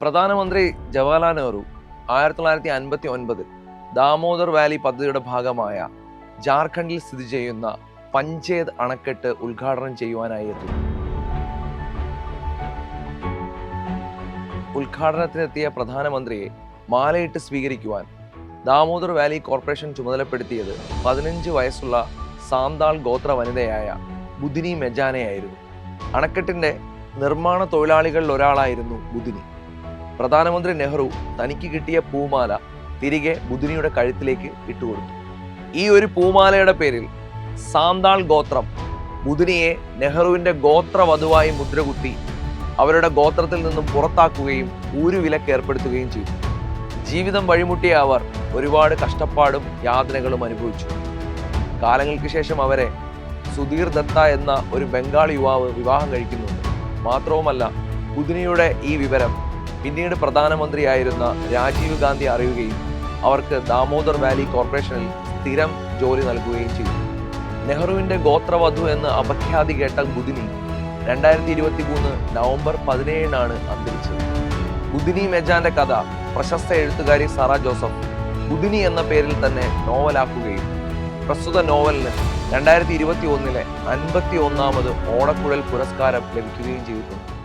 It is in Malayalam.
പ്രധാനമന്ത്രി ജവഹർലാൽ നെഹ്റു ആയിരത്തി തൊള്ളായിരത്തി അൻപത്തി ഒൻപതിൽ ദാമോദർ വാലി പദ്ധതിയുടെ ഭാഗമായ ജാർഖണ്ഡിൽ സ്ഥിതി ചെയ്യുന്ന പഞ്ചേത് അണക്കെട്ട് ഉദ്ഘാടനം ചെയ്യുവാനായി എത്തി. ഉദ്ഘാടനത്തിനെത്തിയ പ്രധാനമന്ത്രിയെ മാലയിട്ട് സ്വീകരിക്കുവാൻ ദാമോദർ വാലി കോർപ്പറേഷൻ ചുമതലപ്പെടുത്തിയത് പതിനഞ്ച് വയസ്സുള്ള സാന്താൾ ഗോത്ര വനിതയായ ബുദിനി മെജാനയായിരുന്നു. അണക്കെട്ടിന്റെ നിർമ്മാണ തൊഴിലാളികളിൽ ഒരാളായിരുന്നു ബുദിനി പ്രധാനമന്ത്രി നെഹ്റു തനിക്ക് കിട്ടിയ പൂമാല തിരികെ ബുധിനിയുടെ കഴുത്തിലേക്ക് ഇട്ടുകൊടുത്തു. ഈ ഒരു പൂമാലയുടെ പേരിൽ സാന്താൾ ഗോത്രം ബുധിനിയെ നെഹ്റുവിന്റെ ഗോത്രവധുവായി മുദ്രകുത്തി അവരുടെ ഗോത്രത്തിൽ നിന്നും പുറത്താക്കുകയും ഊരുവിലക്ക് ഏർപ്പെടുത്തുകയും ചെയ്തു. ജീവിതം വഴിമുട്ടിയ അവർ ഒരുപാട് കഷ്ടപ്പാടും യാതനകളും അനുഭവിച്ചു. കാലങ്ങൾക്ക് ശേഷം അവരെ സുധീർ ദത്ത എന്ന ഒരു ബംഗാളി യുവാവ് വിവാഹം കഴിക്കുന്നുണ്ട്. മാത്രവുമല്ല ബുധിനിയുടെ ഈ വിവരം പിന്നീട് പ്രധാനമന്ത്രിയായിരുന്ന രാജീവ് ഗാന്ധി അറിയുകയും അവർക്ക് ദാമോദർ വാലി കോർപ്പറേഷനിൽ സ്ഥിരം ജോലി നൽകുകയും ചെയ്തു. നെഹ്റുവിന്റെ ഗോത്രവധു എന്ന് അപഖ്യാതി കേട്ട ബുദിനി രണ്ടായിരത്തി ഇരുപത്തി മൂന്ന് നവംബർ പതിനേഴിനാണ് അന്തരിച്ചത്. ബുദിനി മെജാന്റെ കഥ പ്രശസ്ത എഴുത്തുകാരി സറ ജോസഫ് ബുദിനി എന്ന പേരിൽ തന്നെ നോവലാക്കുകയും പ്രസ്തുത നോവലിന് രണ്ടായിരത്തി ഇരുപത്തി ഒന്നിലെ അൻപത്തി ഒന്നാമത് ഓടക്കുഴൽ പുരസ്കാരം ലഭിക്കുകയും ചെയ്തിട്ടുണ്ട്.